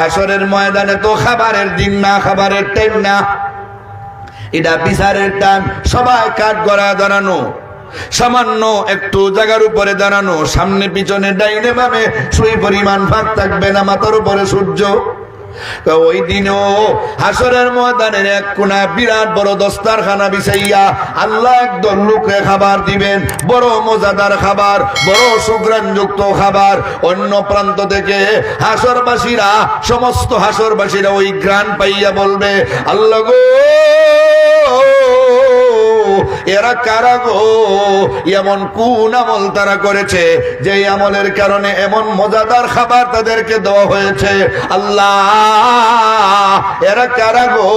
হাসরের ময়দানে তো খাবারের দিন না, খাবারের টাইম না। এটা বিচারের টান। সবাই কাঠ গড়া দাঁড়ানো, সামান্য একটু জায়গার উপরে দাঁড়ানো, সামনে পিছনে ডাইনে বামে সুই পরিমাণ ভাগ থাকবে না, মাথার উপরে সূর্য। ওই দিনও হাসরের ময়দানের এক কোনা বিরাট বড় দস্তারখানা বিছাইয়া আল্লাহ একদল লোকে খাবার দিবেন। বড় মজাদার খাবার, বড় সুগ্রাণযুক্ত খাবার। অন্য প্রান্ত থেকে হাসরবাসীরা, সমস্ত হাসরবাসীরা ওই গ্রান পাইয়া বলবে, আল্লাহ গো, এরা কারা গো? এমন কোন আমল তারা করেছে যে আমলের কারণে এমন মজাদার খাবার তাদেরকে দেওয়া হয়েছে? আল্লাহ এরা কারা গো?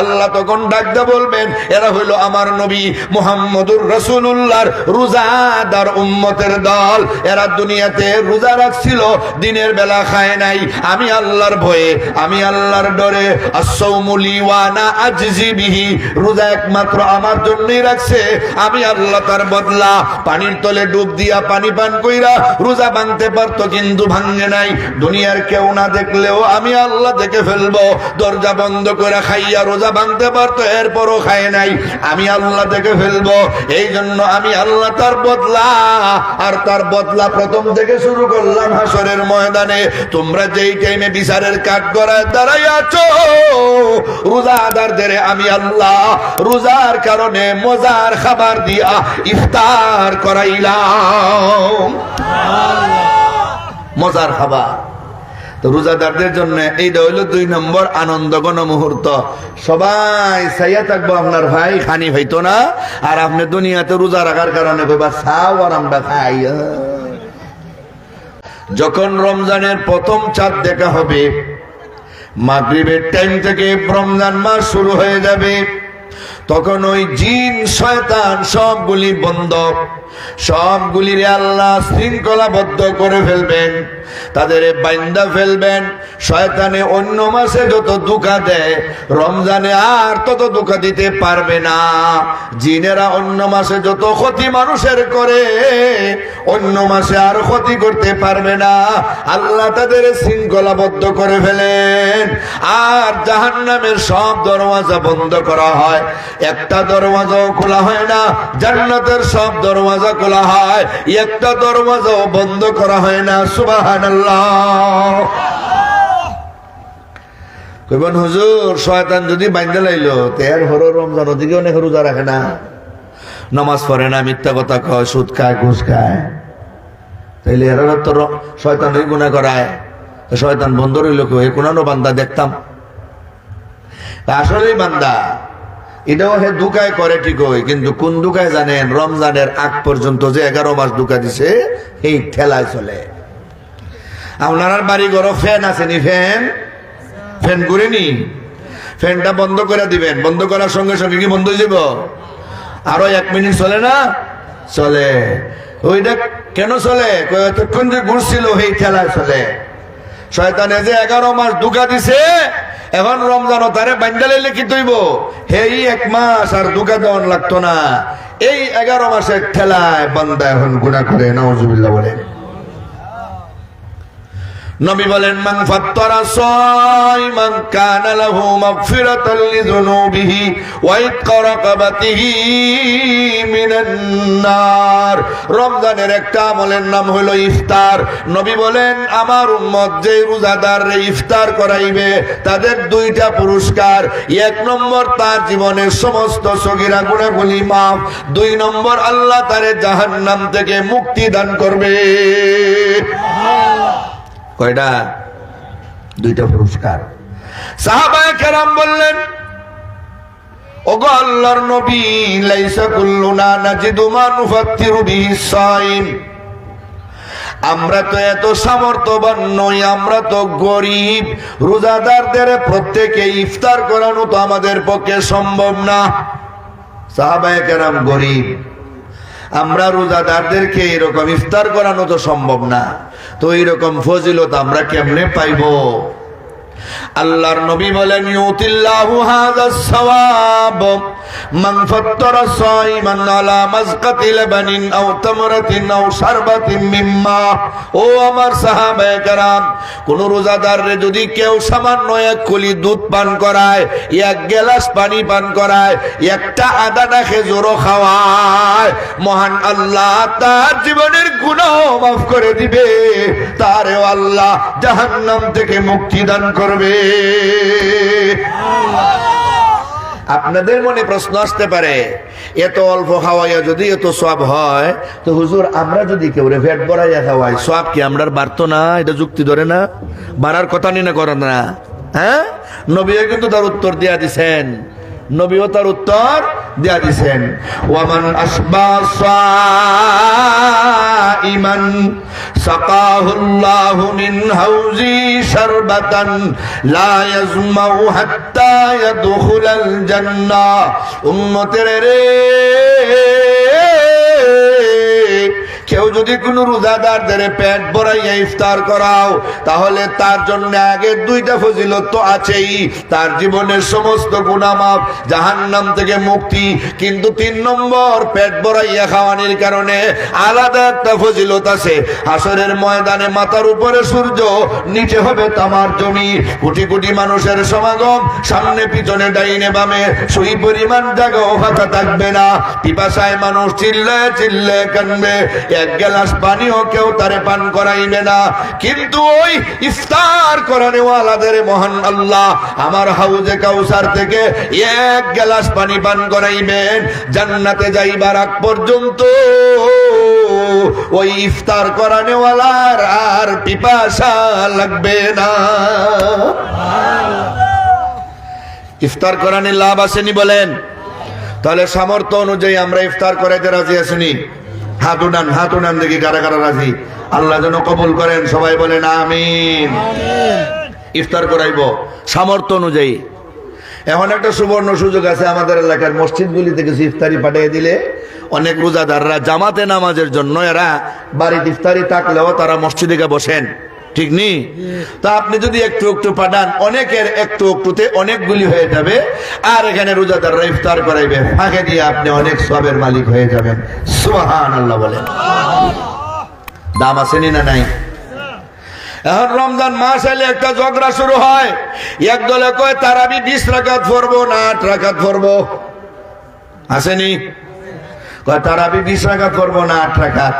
আল্লাহ তখন ডাকতে বলবেন, এরা হইল আমার নবী মোহাম্মদুর রসুল্লাহর রোজাদার উম্মতের দল। এরা দুনিয়াতে রোজা রাখছিল, দিনের বেলা খায় নাই। আমি আল্লাহর ভয়ে, আমি আল্লাহর ডরে রোজা একমাত্র আমার জন্যই রাখছে। আমি আল্লাহ তার বদলা, পানির তলে ডুব দিয়া পানি পান কইরা রোজা ভাঙতে পারতো, কিন্তু ভাঙে নাই। দুনিয়ার কেউ না দেখলেও আমি আল্লাহ দেখে ফেলব। দরজা বন্ধ করে খাইয়া রোজা ভাঙতে পারতো, এরপরও খায় নাই। আমি আল্লাহ দেখে ফেলব এই জন্য আমি আল্লাহ তার বদলা, আর তার বদলা প্রথম থেকে শুরু করলাম হাসরের ময়দানে। তোমরা যেই টাইমে বিচারের কাঠ করায় দাঁড়াই আছো রোজাদারদের আমি আল্লাহ রোজার কারণে মজার খাবার দিয়া ইফতার করাইলাম। মজার খাবার। রোজাদারদের জন্য এইটা হইল দুই নম্বর আনন্দ গণ মুহূর্ত সবাই চাইয়া থাকব, আপনার ভাই খানি হইতো না, আর আপনি দুনিয়াতে রোজা রাখার কারণে চাও আর আমরা খাই। যখন রমজানের প্রথম চাঁদ দেখা হবে, মাগরিবের টাইম থেকে রমজান মাস শুরু হয়ে যাবে। তখন ওই জিন, শয়তান সবগুলি বন্ধ। সবগুলির আল্লাহ শৃঙ্খলাবদ্ধ করে ফেলবেন, তাদের বাইন্দা ফেলবেন। শয়তানে অন্য মাসে যত দুঃখা দেয়, রমজানে আর তত দুঃখা দিতে পারবে না। জিনেরা অন্য মাসে যত ক্ষতি মানুষের করে, অন্য মাসে আর ক্ষতি করতে পারবে না। আল্লাহ তাদের শৃঙ্খলাবদ্ধ করে ফেলেন। আর জাহান্নামের সব দরওয়াজা বন্ধ করা হয়। একটা দরওয়াজাও খোলা হয় না, জান্নাতের সব দরওয়াজা খোলা হয়। একটা দরওয়াজাও বন্ধ করা হয় না সুবাহান কইবেন হুজুর, শয়তান যদি বাইন্দা লাইলো অনেক রাখে না। নামাজ পড়ে না, মিথ্যা কথা কয় খায়, ঘুষ খায়। করায়। শয়তান বন্ধ বান্দা দেখতাম। আসলেই বান্দা। এটাও হে দুকায় করে ঠিক হয় কিন্তু কোন দুকায় জানেন, রমজানের আগ পর্যন্ত যে এগারো মাস দুকা দিছে, এই ঠেলায় চলে। আপনার বাড়ি ঘর ফ্যান আসেনি ফ্যান? ফ্যান করে নি? ফ্যানটা বন্ধ করে দিবেন। বন্ধ করার সঙ্গে সঙ্গে কি বন্ধ হয়ে আরও এক মিনিট চলে না? চলে। ওইটা কেন চলে? এতক্ষণ যে ঘুরছিল, এই ঠেলায় চলে। শয়তানে যে এগারো মাস দুকা দিছে এখন রমজান তারে বান্ডালে লিখি তৈব? হেই এক মাস আর দুকা লাগতো না। এই এগারো মাসের ঠেলায় বান্দা এখন গুণা করে নজুবিল্লা বলেন। নবী বলেন, মান ফাত্তারা সাইমান কানা লাহু মাগফিরাতাল লিযুনুবিহি ওয়া ইতকা রাকাবাতিহি মিনান নার। রমজানের একটা আমলের নাম হলো ইফতার। নবী বলেন, আমার উম্মত যে রোজাদার ইফতার করাইবে, তাদের দুইটা পুরস্কার। এক নম্বর, তার জীবনের সমস্ত সগীরা গুণাগুলি মাফ। দুই নম্বর, আল্লাহ তারে জাহান্নাম থেকে মুক্তি দান করবে। কয়টা? দুইটা পুরস্কার। সাহাবায়ে বললেন আমরা তো এত সামর্থ্যবান নই, আমরা তো গরিব। রোজাদারদের প্রত্যেকে ইফতার করানো তো আমাদের পক্ষে সম্ভব না। সাহাবায়ে কেরাম গরিব। আমরা রোজাদারদেরকে এরকম ইফতার করানো তো সম্ভব না। তো এইরকম ফজিলত আমরা কেমনে পাইব? আল্লাহর নবী বলেন, ইউতিল্লাহু হাযাস সাওয়াব। মান ফাত্তারা সাইমান আলা মাযকাতি লাবানিন আও তামরাতিন আও শারবাতিন মিম্মা। ও আমার সাহাবায়ে কেরাম, কোন রোজাদাররে যদি কেউ সামান্য এক কলি দুধ পান করায়, এক গ্লাস পানি পান করায়, একটা আদানা খেজুরও খাওয়ায়, মহান আল্লাহ তার জীবনের গুনাহ মাফ করে দিবে, তারেও আল্লাহ জাহান্নাম থেকে মুক্তি দান করবে। আপনাদের মনে প্রশ্ন আসতে পারে এত অল্প খাওয়াইয়া যদি এত সব হয়, তো হুজুর আমরা যদি কেউ রে ভেট বড়াইয়া খাওয়াই সব কি আমরা বাড়তো না? এটা যুক্তি ধরে না? বাড়ার কথা নিয়ে না করেন না। হ্যাঁ? নবীও কিন্তু তার উত্তর দিয়া দিছেন। নবীও তার উত্তর দিয়া দিছেন। ওয়ামান আসবা ইমান সাকাহুল্লাহু মিন হাউজি শারবাতান লা ইয়াজমাউ হাত্তা ইয়াদখুলাল জান্নাহ। রে কেউ যদি কোনো রোজাদারদের পেট ভরাইয়া ইফতার করাও, তাহলে তার জন্য আগে দুইটা ফজিলত তো আছেই। তার জীবনের সমস্ত গুণামাপ জাহান্নাম থেকে মুক্তি। কিন্তু তিন নম্বর, পেট ভরাইয়া খাওয়ানির কারণে আলাদা একটা ফজিলত আছে। আসরের ময়দানে মাথার উপরে সূর্য, নিচে হবে তামার জমি। কোটি কোটি মানুষের সমাগম, সামনে পিছনে ডাইনে বামে। সেই পরিমাণ জায়গাও ফাঁকা থাকবে না। পিপাসায় মানুষ চিল্লে চিল্লে কানবে। এক গ্লাস পানিও কেউ তারে পান করাইবে না। কিন্তু ওই ইফতার করানেওয়ালাদের মহান আল্লাহ আমার হাউজে কাউসার থেকে এক গ্লাস পানি পান করাইবেন। জান্নাতে যাইবার আগ পর্যন্ত ওই ইফতার করানেওয়ালার আর পিপাসা লাগবে না। ইফতার করানে লাভ আসেনি বলেন। তাহলে সামর্থ্য অনুযায়ী আমরা ইফতার করাইতে রাজি আসেনি হাত উঠান হাত উঠান দেখি কারা কারা রাজি। আল্লাহ যেন কবুল করেন সবাই বলেন আমিন। ইফতার করাইব সামর্থ্য অনুযায়ী। এখন একটা সুবর্ণ সুযোগ আছে আমাদের এলাকার মসজিদগুলিতে কিছু ইফতারি পাঠিয়ে দিলে অনেক রোজাদাররা জামাতে নামাজের জন্য এরা বাড়িতে ইফতারি থাকলেও তারা মসজিদে বসেন। ঠিক নি? তা আপনি যদি একটু একটু পাঠান, অনেকের একটু একটুতে অনেকগুলি হয়ে যাবে, আর এখানে রোজাদাররা ইফতার করাইবে, ফাঁকে দিয়ে আপনি অনেক সবের মালিক হয়ে যাবেন। সুহান আল্লাহ বলেন। দাম আসেনি না নাই? এখন রমজান মাস এলে একটা ঝগড়া শুরু হয়। এক দলে কয়, তার আমি বিশ রাখাত ভরবো না আট রাখাত ভরবো। আসেনি কয়, তার আমি বিশ রাখাত ভরবো না আট রাখাত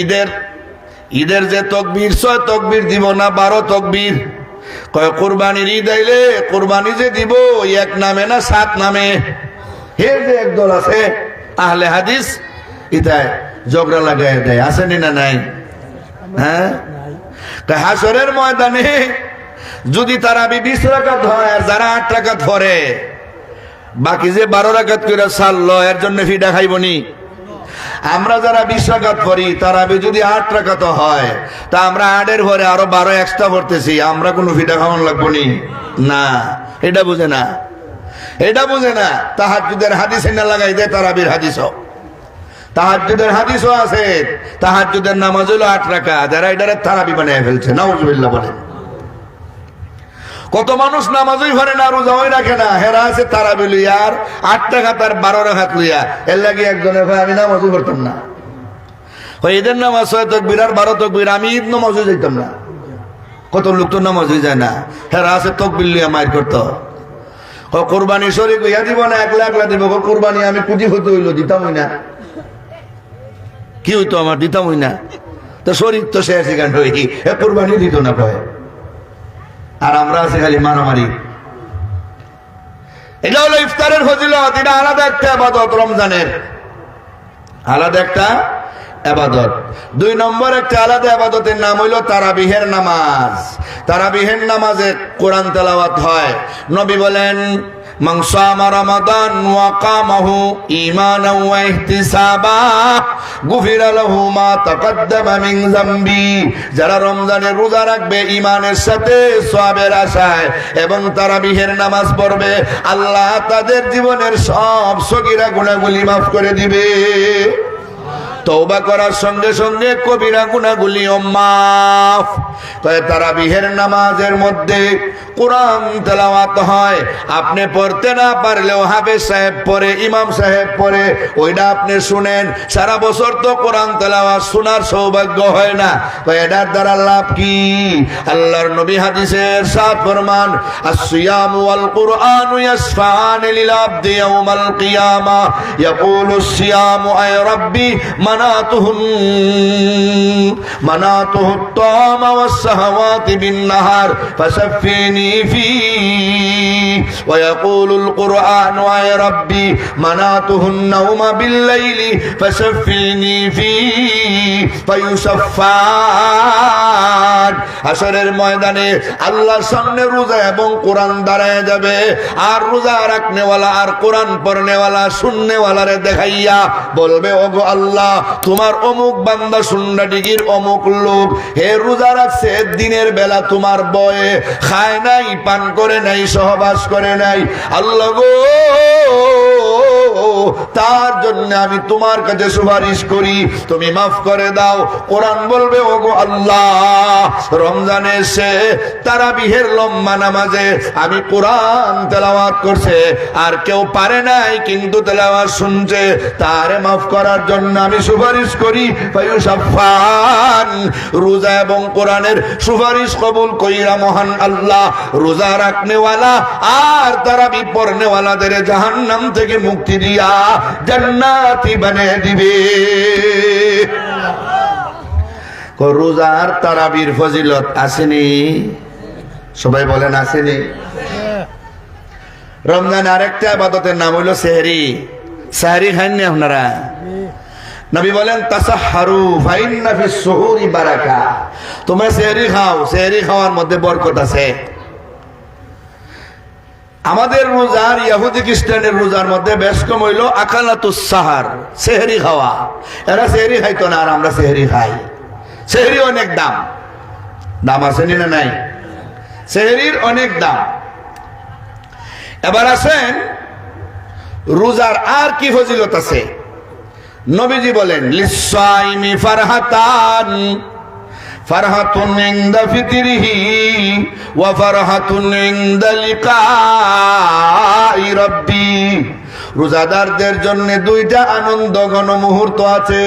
ঈদের ঈদের যে তকবীর, ছয় তকবীর দিব না, বারো তকবীর। কয়, কোরবানির ঈদ আইলে কোরবানি যে দিব এক নামে না সাত নামে। হে যে একদল আছে, আহলে হাদিস, ইতায় ঝগড়া লাগাই দেয়, আসেনি না নাই? হ্যাঁ? হাসরের ময়দানে যদি তারা বিশ রাকাত হয় যারা আট রাকাত ধরে, বাকি যে বারো রাকাত করে সারলো, এর জন্য ফিডা খাইবনি। আমরা যারা বিশ রাকাত করি তারা যদি আট রাকাত হয়, তা আমরা আটের ভরে আরও বারো এক্সট্রা ভরতেছি আমরা কোনো ফিডা খাওয়ান লাগবো নি? না, এটা বুঝে না। এটা বুঝে না। তাহাজুদের হাদিস না লাগাই দেয় তারাবির হাদিস তাহাজুদের হাদিসও আছে তাহাজুদের নামাজ হলো আট রাখা যারা এটারে তারাবি বানিয়ে ফেলছে, নাউজুবিল্লাহ বলেন। কত মানুষ নামাজই ঘরে না রোজাই রাখে না হেরা আছে তারাবি লইয়া আর আট টাকা তার বারো রাখাত লইয়া। এর লাগে একজনে ভাই, আমি নামাজও করতাম না। ঈদের নামাজ, ছয় তকবির আর বারো তকবির, আমি ঈদ নামাজও যাইতাম না। কত লোক তো নামাজই যায় না। হেরা আছে তকবির লইয়া মায়ের করতো। কোরবানি শরীর ইয়া দিব না, একলা একলা দিব? কোরবানি আমি কুটি হতে হইল, দিতামই না। কি হইতো আমার, দিতামই না। তো শরীর তো শেষ এখান এ কোরবানি দিত না কয়। আর আমরা আছি খালি মারামারি। এটা হলো ইফতারের ফজিলত, এটা আলাদা একটা আবাদত রমজানের। আলাদা একটা আবাদত। দুই নম্বর একটা আলাদা আবাদতের নাম হইল তারাবিহের নামাজ। তারাবিহের নামাজে কোরআন তেলাওয়াত হয়। নবী বলেন من صام رمضان وقامه إيمانا واحتسابا غفر له ما تقدم من ذنبي যারা রমজানের রোজা রাখবে ইমানের সাথে সওয়াবের আশায় এবং তারা বিহের নামাজ পড়বে আল্লাহ তাদের জীবনের সব সগীরা গুণাগুলি মাফ করে দিবে তৌবা করার সঙ্গে সঙ্গে কবিরা গুণাগুলি মাফ। তাই তারা বিহের নামাজের মধ্যে কোরআন তেলাওয়াত হয়। আপনি পড়তে না পারলেও হাফেজ সাহেব পরে ইমাম সাহেব পরে ওইটা আপনি শুনেন। সারা বছর তো কোরআন তেলাওয়াত শোনার সৌভাগ্য হয় না। তো এটার দ্বারা লাভ কি? আল্লাহর নবী হাদিসের সাত ফরমান আসিয়াম ওয়াল কুরআন ইয়াসফান লিল আবদি ইয়াউমাল কিয়ামা। ইয়াকুলু সিয়াম আয় রাব্বি, মান مناته مناته الطعام والشهوات بالنهار فشفيني فيه ويقول القرآن أي ربي مناته النوم بالليل فشفيني فيه فيشفعان আসরের ময়দানে আল্লাহর সামনে রোজা এবং কোরআন দাঁড়ায় যাবে আর রোজা রাখনেওয়ালা আর কোরআন পড়নেওয়ালা শুননেওয়ালারে দেখাইয়া বলবে ওগো আল্লাহ তোমার অমুক বান্দা সুন্না ডিগির অমুক লোক। হে রোজা রাখছে, দিনের বেলা তোমার বয়ে খায় নাই, পান করে নাই, সহবাস করে নাই। আল্লাহ গো, তার জন্য আমি তোমার কাছে সুপারিশ করি, তুমি মাফ করে দাও। কোরআন বলবে ওগো আল্লাহ, রমজানে এসে তারা বিহের লম্বা নামাজে আমি কোরআন তেলাওয়াত করছে, আর কেউ পারে নাই, কিন্তু তেলাওয়াত শুনছে। তারে মাফ করার জন্য আমি সুপারিশ করি রোজা এবং কোরআনের সুপারিশ কবুল কইরা মহান আল্লাহ, রোজা রাখনেওয়ালা আর তারা বিপরনেওয়ালাদের জাহান্নাম থেকে মুক্তি দিয়া জান্নাতি বানিয়ে দিবে। রোজার তারাবির ফজিলত আসেনি? সবাই বলেন আসেনি? রমজান আরেকটা আবাদতের নাম হইল সেহরি। সেহরি খাননি আপনারা? নবী বলেন, তাসাহারু, ফাইন্না ফিস সুহুরি বারাকা। তোমরা সেহরি খাও, সেহরি খাওয়ার মধ্যে বরকত আছে। আমাদের রোজার ইয়াহুদি খ্রিস্টানের রোজার মধ্যে বেশ কম হইল আকালাতুস সাহার, সেহরি খাওয়া। এরা সেহরি খাইতো না, আর আমরা সেহরি খাই। সেহরি অনেক দাম। দাম আছে না নাই? সেহরির অনেক দাম। এবার আছেন রোজার আর কি ফজিলত আছে? নবীজি বলেন, লিসাইমি ফারহাতান, ফারহাতুন ইনদা ফিতরিহি ওয়া ফারহাতুন ইনদা লিকাই রাব্বি। রোজাদারদের জন্য দুইটা আনন্দ ঘন মুহূর্ত আছে,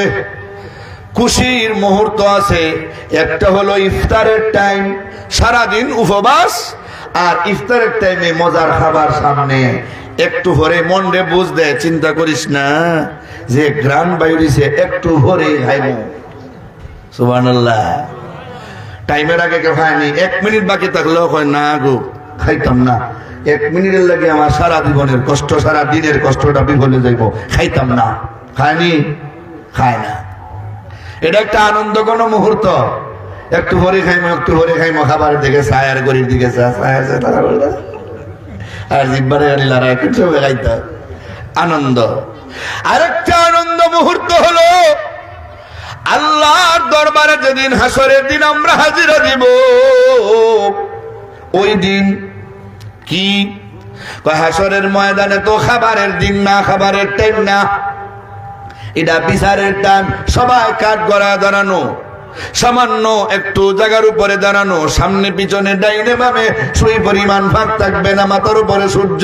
খুশির মুহূর্ত আছে। একটা হলো ইফতারের টাইম, সারাদিন উপবাস, আর ইফতারের টাইমে মজার খাবার সামনে। একটু ভরে মন রে বুঝ দেয় চিন্তা করিস না। যে গ্রাম বাইরিছে একটু ভরে খাইব। সুবহানাল্লাহ। টাইমের আগে কেউ খায়নি, এক মিনিট বাকি থাকলেও কয়, না গো, খাইতাম না। এক মিনিটের লাগে আমার সারা জীবনের কষ্ট, সারা দিনের কষ্টটা বিফলে যাইব। খাইতাম না। খায়নি? খায় না। এটা একটা আনন্দ কোন মুহূর্ত। একটু ভরে খাইমো, একটু ভরে খাইমো খাবার দিকে ছায়ার গরির দিকে। আর জিব্বারে গাড়ি লড়াই কিছু খাইতে আনন্দ। আরেকটা আনন্দ মুহূর্ত হলো, আল্লাহর দরবারে যেদিন হাসরের দিন আমরা হাজিরা দিব, ওই দিন কি? হাসরের ময়দানে তো খাবারের দিন না, খাবারের টাইম না। এটা বিচারের টান, সবাই কাঠ গড়া দাঁড়ানো, সামান্য একটু জায়গার উপরে দাঁড়ানো, সামনে পিছনে ডাইনে বামে, সুই পরিমাণ ফাঁক থাকবে না, মাথার উপরে সূর্য।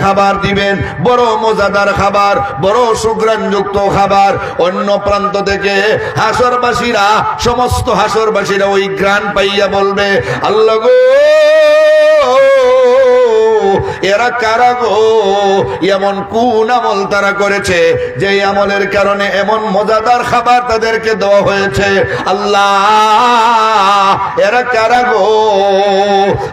খাবার দিবেন, বড় মজাদার খাবার, বড় খাবার। অন্য প্রান্ত থেকে হাসরবাসীরা, সমস্ত হাসরবাসীরা ওই গ্রান পাইয়া বলবে, আল্লাহ গো, এরা কারা গো? এমন কোন আমল তারা করেছে যে আমলের কারণে এমন মজাদার খাবার তাদেরকে দেওয়া হয়েছে? আল্লাহ এরা কারা গো?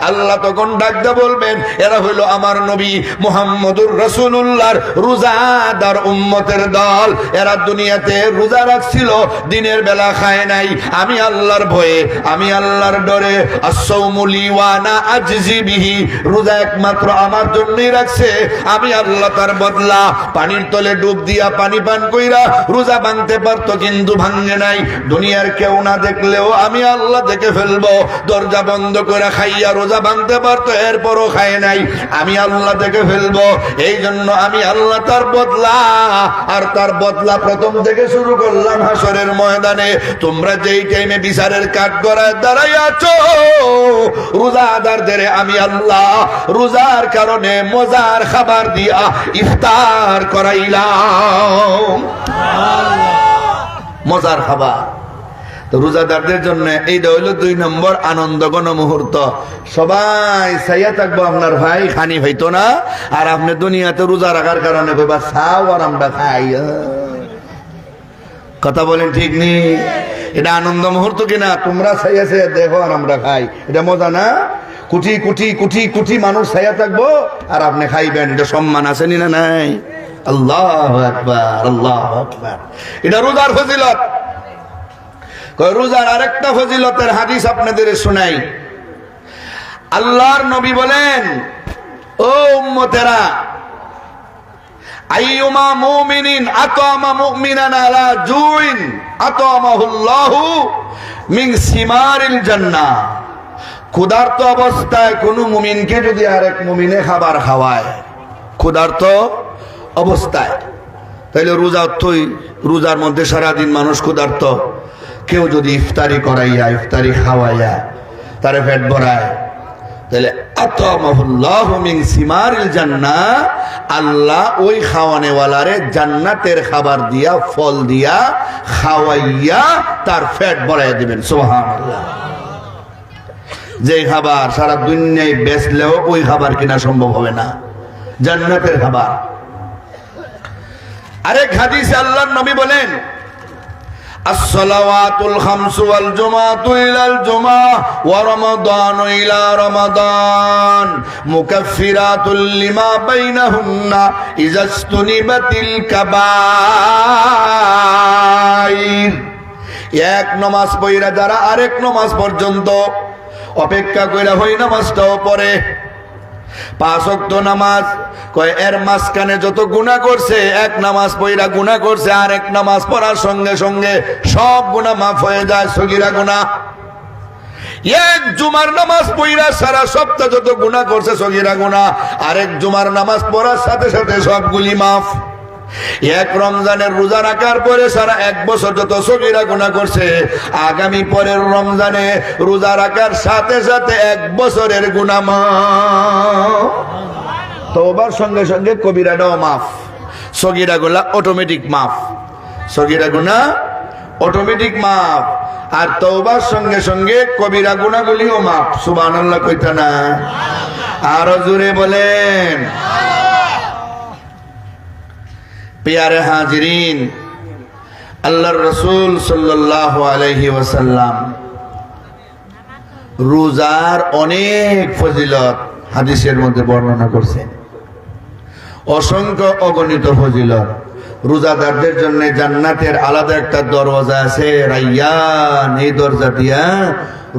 আল্লাহ তখন ডাকতে বলবেন, এরা হইল আমার নবী মোহাম্মদুর রসুল্লাহর রোজাদার উম্মতের দল। এরা দুনিয়াতে রোজা রাখছিল, দিনের বেলা খায় নাই। আমি আল্লাহর ভয়ে, আমি আল্লাহর ডরে আসৌমুলি ওয়ানা বিহি। রোজা একমাত্র আমার জন্যই রাখছে। আমি আল্লাহ তার বদলা, পানির তলে ডুব দিয়া পানি পান কইরা রোজা ভাঙতে পারতো, কিন্তু ভাঙে নাই। দুনিয়ার কেউ না দেখলেও আমি আল্লাহ দেখে ফেলব। দরজা বন্ধ করে খাইয়া রোজা ভাঙতে পারতো, এরপরও খায় নাই। আমি আল্লাহ দেখে ফেলব। এই জন্য আমি আল্লাহ তার বদলা। আর তার বদলা প্রথম থেকে শুরু করলাম হাসরের ময়দানে। তোমরা যেই টাইমে বিচারের কাঠ গড়ায় দাঁড়াই আছো রোজাদারদের আমি আল্লাহ রোজার কারণে মজার খাবার দিয়া ইফতার করাইলাম। মজার খাবার। তো রোজাদারদের জন্য এইটা হইল দুই নম্বর আনন্দ গণ মুহূর্ত সবাই সাইয়া থাকব, আপনার ভাই খানি হইতো না, আর আপনি দুনিয়াতে রোজা রাখার কারণে কইবা, চাও আর আমরা খাই। কথা বলেন ঠিক নেই এটা আনন্দ মুহূর্ত কিনা? তোমরা সাইয়া সাইয়া দেখো আর আমরা খাই। এটা মজা না? কুটি কুটি কুটি কুটি মানুষ সাইয়া থাকব, আর আপনি খাইবেন। এটা সম্মান আছে নি নাই? আল্লাহ আকবার আল্লাহ আকবার। এটা রোজার ফজিলত। রোজার আরেকটা ফজিলতের হাদিস আপনাদের শোনাই। আল্লাহর নবী বলেন, ও উম্মতেরা, আইয়ুমা মুমিনিন আতামা মুমিনান আলা জুইন আতামাহুল্লাহু মিন সিমারিল জান্নাহ। ক্ষুধার্ত অবস্থায় কোন মুমিনকে যদি আরেক মুমিনে খাবার খাওয়ায়, ক্ষুধার্ত অবস্থায়, তাইলে রোজা অর্থই রোজার মধ্যে সারাদিন মানুষ ক্ষুধার্ত। কেউ যদি ইফতারি করাইয়া, ইফতারি খাওয়াইয়া তারে পেট ভরায় তাহলে আল্লাহ ওই খাওয়ানেওয়ালারে জান্নাতের খাবার দিয়া, ফল দিয়া খাওয়াইয়া তার ফ্যাট ভরাইয়া দিবেন, সুবহানাল্লাহ। যে খাবার সারা দুনিয়ায় বেচলেও ওই খাবার কিনা সম্ভব হবে না, জান্নাতের খাবার। আরেক হাদিসে আল্লাহর নবী বলেন আসসালাওয়াতুল খামসু ওয়াল জুমাতু ইলাল জুমা ওয়া রমাদান ইলা রমাদান মুকাফফিরাতুল লিমা বাইনাহুন্না ইযা ইসতুনিবাতিল কাবাইর। এক নমাজ পড়িরা যারা আরেক নমাজ পর্যন্ত অপেক্ষা কইরা হই নামাজটাও পড়ে। পাঁচ নামাজ, কয় এর মাঝখানে যত গুণা করছে, এক নামাজ পইরা গুণা করছে, আর এক নামাজ পড়ার সঙ্গে সঙ্গে সব গুণা মাফ হয়ে যায়, সগিরা গুণা এক জুমার নামাজ পইরা সারা সপ্তাহ যত গুণা করছে, সগিরা গুণা আরেক জুমার নামাজ পড়ার সাথে সাথে সবগুলি মাফ। এক রমজানের রোজা রাখার পরে সারা এক বছর যত সবিরা গুণা করছে, আগামী পরের রমজানে রোজা রাখার সাথে সাথে এক বছরের গুণা মাফ তোবার সঙ্গে সঙ্গে কবিরাটাও মাফ। সগিরা গুলা অটোমেটিক মাফ। সগিরা গুনা অটোমেটিক মাফ। আর তৌবার সঙ্গে সঙ্গে কবিরা গুণাগুলিও মাফ। সুবান আরও জোরে বলেন। পেয়ারে হাজিরিন, আল্লাহর রসুল সাল্লাহ আলহি ওয়াসাল্লাম রোজার অনেক ফজিলত হাদিসের মধ্যে বর্ণনা করছেন। অসংখ্য অগণিত ফজিলত। রোজাদারদের জন্য জান্নাতের আলাদা একটা দরওয়াজা আছে, রাইয়ান, এই দরজা দিয়া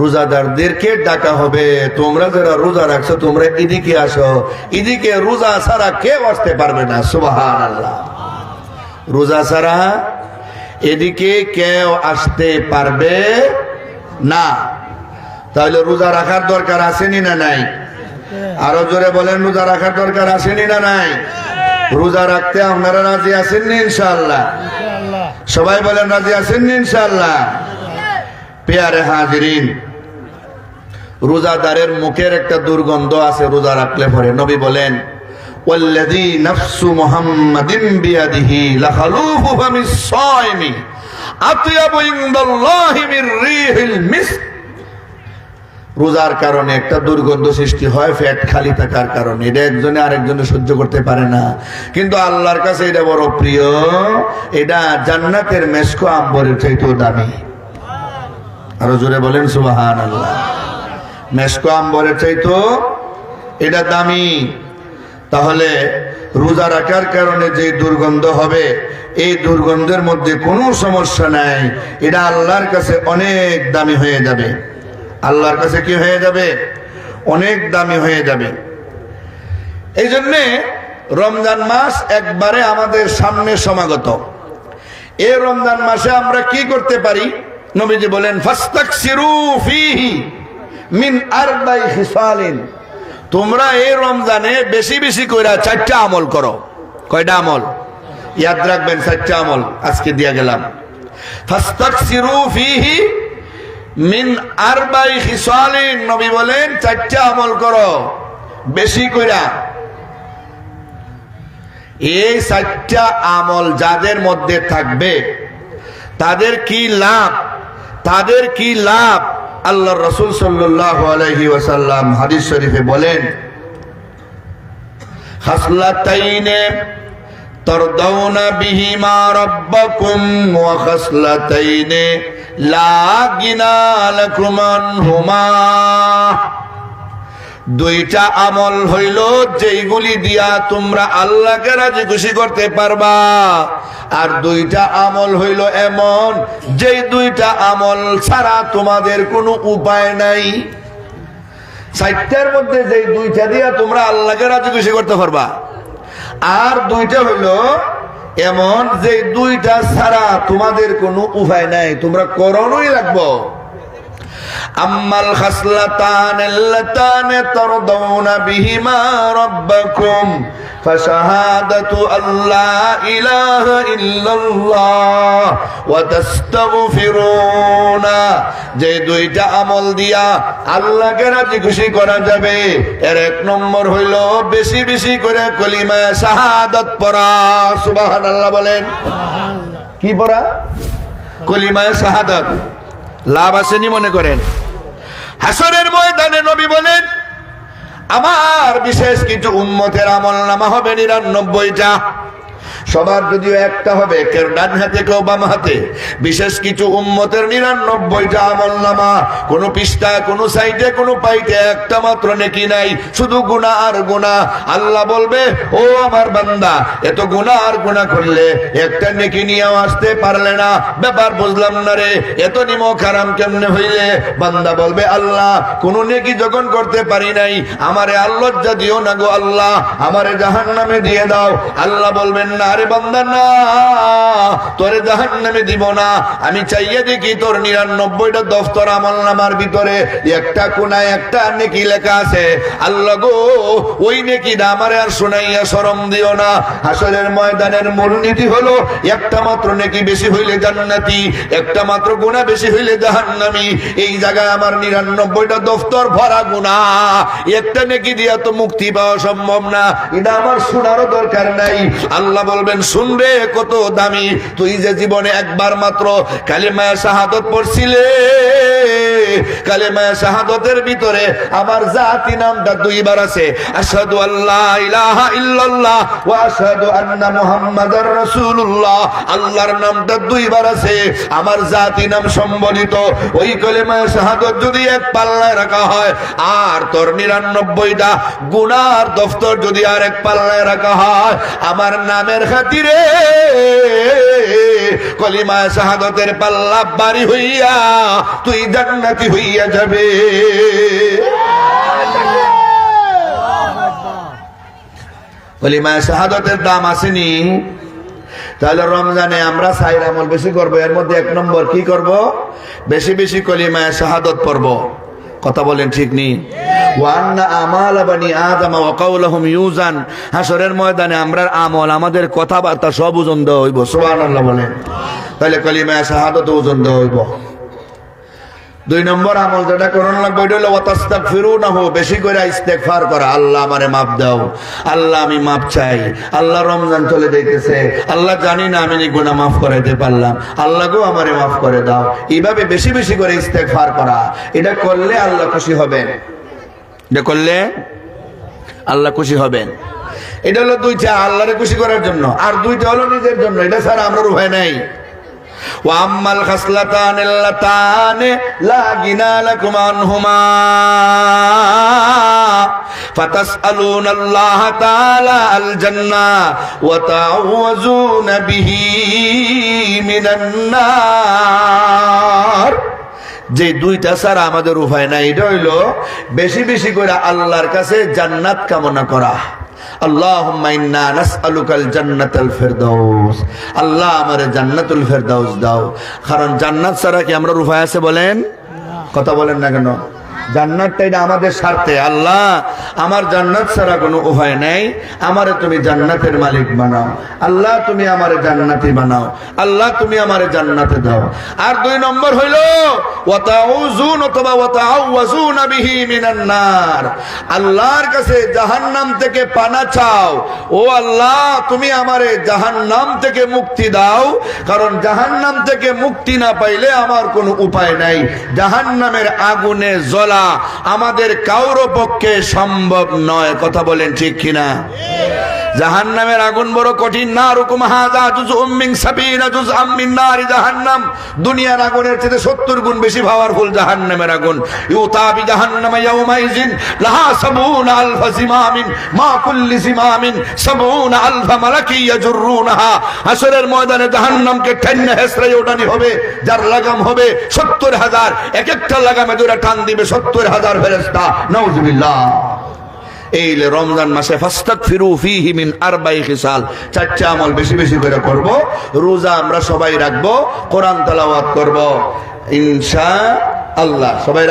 রোজাদারদেরকে ডাকা হবে। তোমরা যারা রোজা রাখছো, তোমরা এদিকে আসো। এদিকে রোজা ছাড়া কেউ আসতে পারবে না সুবাহান আল্লাহ রোজা ছাড়া এদিকে কেউ আসতে পারবে না। তাহলে রোজা রাখার দরকার আসেনি না নাই? আরও জোরে বলেন, রোজা রাখার দরকার আসেনি না নাই? রোজা রাখতে আপনারা রাজি আছেননি ইনশাল্লাহ সবাই বলেন, রাজি আছেননি ইনশাল্লাহ পেয়ারে হাজিরিন, রোজাদারের মুখের একটা দুর্গন্ধ আছে রোজা রাখলে পরে। নবী বলেন والذي نفس محمد بيده لخلوف فم الصائم أطيب عند الله من ريح المسك রোজার কারণে একটা দুর্গন্ধ সৃষ্টি হয় ফ্যাট খালি থাকার কারণে এটা একজনে আরেকজনে সহ্য করতে পারে না কিন্তু আল্লাহর কাছে এটা বড় প্রিয় এটা জান্নাতের মেসকো আম্বরের চাইতেও দামি আরো জোরে বলেন সুবাহান আল্লাহ মেসকো আম্বরের চাইতো এটা দামি তাহলে রোজা রাখার কারণে যে দুর্গন্ধ হবে, এই দুর্গন্ধের মধ্যে কোনো সমস্যা নাই। এটা আল্লাহর কাছে অনেক দামি হয়ে যাবে। আল্লাহর কাছে কি হয়ে যাবে? অনেক দামি হয়ে যাবে। এই জন্যে রমজান মাস একবারে আমাদের সামনে সমাগত। এই রমজান মাসে আমরা কি করতে পারি? নবীজি বলেন, ফাস্তাকসিরু ফিহি মিন আরবাই খিসালিন তোমরা এই রমজানে বেশি বেশি কইরা চারটা আমল করো। কয়টা আমল? ইয়াদ রাখবেন, চারটা আমল আজকে দিয়া গেলাম। মিন নবী বলেন, চারটা আমল করো, বেশি কইরা। এই চারটা আমল যাদের মধ্যে থাকবে, তাদের কি লাভ? তাদের কি লাভ? আল্লাহ রসুল সাল্লাহ আলহি ওয়াসাল্লাম হাদিস শরীফে বলেন লাকুম দুইটা আমল হইল, যেইগুলি দিয়া তোমরা আল্লাহকে রাজি খুশি করতে পারবা। আর দুইটা আমল হইল এমন যে দুইটা আমল ছাড়া তোমাদের কোনো উপায় নাই। সাহিত্যের মধ্যে যেই দুইটা দিয়া তোমরা আল্লাহকে রাজি খুশি করতে পারবা। আর দুইটা হইল এমন যে দুইটা ছাড়া তোমাদের কোনো উপায় নাই। তোমরা করণই লাগবো। أما الخصلتان اللتان ترضون بهما ربكم فشهادة أن لا إله إلا الله وتستغفرون যে দুইটা আমল দিয়া আল্লাহকে রাজি খুশি করা যাবে এর এক নম্বর হইল বেশি বেশি করে কলিমা শাহাদত পড়া সুবহানাল্লাহ বলেন কি পড়া কলিমায় শাহাদত লাভ আসেনি মনে করেন। হাসরের ময়দানে নবী বলেন, আমার বিশেষ কিছু উম্মতের আমল নামা হবে নিরানব্বইটা। সবার যদিও একটা হবে, কেউ ডান হাতে, কেউ বাম হাতে। বিশেষ কিছু উম্মতের নিরানব্বইটা আমল নামা, কোনো পৃষ্ঠা, কোনো সাইডে, কোনো পাইটে, একটা মাত্র নেকি নাই, শুধু গুণা আর গুণা আল্লাহ বলবে, ও আমার বান্দা, এত গুণা আর গুণা করলে একটা নেকি নিয়েও আসতে পারলে না। ব্যাপার বুঝলাম না রে, এত নিম খারাম কেমনে হইলে? বান্দা বলবে, আল্লাহ, কোন নেকি যখন করতে পারি নাই, আমারে আল্লাহ দিও না গো আল্লাহ, আমারে জাহান নামে দিয়ে দাও। আল্লাহ বলবেন, না আরে বান্দা, না, তোরে জাহান নামে দিব না। আমি চাইয়ে দেখি তোর নিরানব্বইটা দফতর আমল নামার ভিতরে একটা কোনায় একটা নেকি লেখা আছে। আল্লাহ গো, ওই নেকি না আমারে আর শোনাইয়া শরম দিও না। হাসরের ময়দানের মূলনীতি হলো, একটা মাত্র নেকি বেশি হইলে জান্নাতি, একটা মাত্র গুণা বেশি হইলে জাহান্নামি। এই জায়গায় আমার নিরানব্বইটা দফতর ভরা গুণা একটা নেকি দিয়া তো মুক্তি পাওয়া সম্ভব না। এটা আমার শোনারও দরকার নাই। আল্লাহ বলবেন, শুনবে কত দামি। তুই যে জীবনে একবার মাত্র কালিমায়া শাহাদত পড়ছিলে, কালেমায়া শাহাদতের ভিতরে আমার জাতি নামটা দুইবার আছে। আশহাদু আল্লাহ ইলাহা ইল্লাল্লাহ ওয়া আশহাদু আন্না মুহাম্মাদার রাসূলুল্লাহ। আল্লাহর নামটা দুইবার আছে। আমার জাতি নাম সম্বলিত। ওই কালেমায়া শাহাদত যদি এক পাল্লায় রাখা হয়, আর তোর নিরানব্বইটা গুনার দফতর যদি আর এক পাল্লায় রাখা হয়, আমার নামের খাতিরে কলিমা শাহাদতের পাল্লা বাড়ি হইয়া তুই জান্নাতি হইয়া যাবে। কলিমা শাহাদতের দাম আসেনি। তাহলে রমজানে আমরা সাইর বেশি করব, এর মধ্যে এক নম্বর কি করব? বেশি বেশি কলিমায় শাহাদত পড়ব। কথা বলেন ঠিক নেই। ময়দানে আমরার আমল, আমাদের কথাবার্তা সব ওজন দেওয়া হইব। সুবহানাল্লাহ বলেন। তাহলে কলিমায় শাহাদত ওজন দেওয়া হইব। দুই নম্বর আমল যেটা করণ লাগবে, ওইটা হলো ওয়াতাস্তাক ফিরু না হো বেশি করে ইস্তেগফার করা। আল্লাহ আমারে মাপ দাও, আল্লাহ আমি মাপ চাই, আল্লাহ রমজান চলে যাইতেছে, আল্লাহ জানি না আমি গুনাহ মাফ করাইতে পারলাম, আল্লাহ গো আমারে মাফ করে দাও। এইভাবে বেশি বেশি করে ইস্তেগফার করা, এটা করলে আল্লাহ খুশি হবেন। এটা করলে আল্লাহ খুশি হবেন। এটা হলো দুইটা, আল্লাহরে খুশি করার জন্য। আর দুইটা হলো নিজের জন্য, এটা ছাড়া আমরা উপায় নাই। واما الخصلتان اللتان لا غنى لكم عنهما فتسالون الله تعالى الجنه وتعوذون به من النار যে দুইটা ছাড়া আমাদের উপায় নাই এটা হইলো বেশি বেশি করে আল্লাহর কাছে জান্নাত কামনা করা আল্লাহ আমারে জান্নাতুল ফেরদাউস দাও। কারণ জান্নাত আমরা রুফায় আছে বলেন? কথা বলেন না কেন? জান্নাতটা এটা আমাদের স্বার্থে। আল্লাহ, আমার জান্নাত ছাড়া কোনো উপায় নেই। আমারে তুমি জান্নাতের মালিক বানাও। আল্লাহ, তুমি আমারে জান্নাতি বানাও। আল্লাহ, তুমি আমারে জান্নাতে দাও। আর দুই নম্বর হইল, ওয়াতাউজুন অথবা ওয়াতাআওয়াজুনা বিহি মিনান নার। আল্লাহর কাছে জাহান্নাম থেকে পানা চাও। ও আল্লাহ, তুমি আমারে জাহান্নাম থেকে মুক্তি দাও। কারণ জাহান্নাম থেকে মুক্তি না পাইলে আমার কোনো উপায় নাই। জাহান্নামের আগুনে আমাদের কারোর পক্ষে সম্ভব নয়। কথা বলেন ঠিক কিনা? জাহান্নামের আগুন বড় কঠিন। না রকম দুনিয়ার আগুনের চেয়ে 70 গুণ বেশি পাওয়ারফুল জাহান্নামের আগুন। ইউতাবি জাহান্নামা ইয়াউমাইজিন লাহা সাবুনা আলফা সিমামিন, মা কুল্লি সিমামিন সাবুনা আলফা মালাকি ইয়াজুরুনাহা। হাসরের ময়দানে জাহান্নামকে ঠেন্নে হেসরে ওঠানি হবে, যার লাগাম হবে 70 হাজার। এক একটা লাগামে দুরা টান দিবে 70 হাজার ফেরেশতা। নাউজুবিল্লাহ। এই রমজান মাসে ফাস্তাক ফিরু ফিহি আর আরবাই খিসাল। চারটে আমল বেশি বেশি করে করব। রোজা আমরা সবাই রাখব, কোরআন তালাওয়াত করব। ইনশা আল্লাহ, সবাই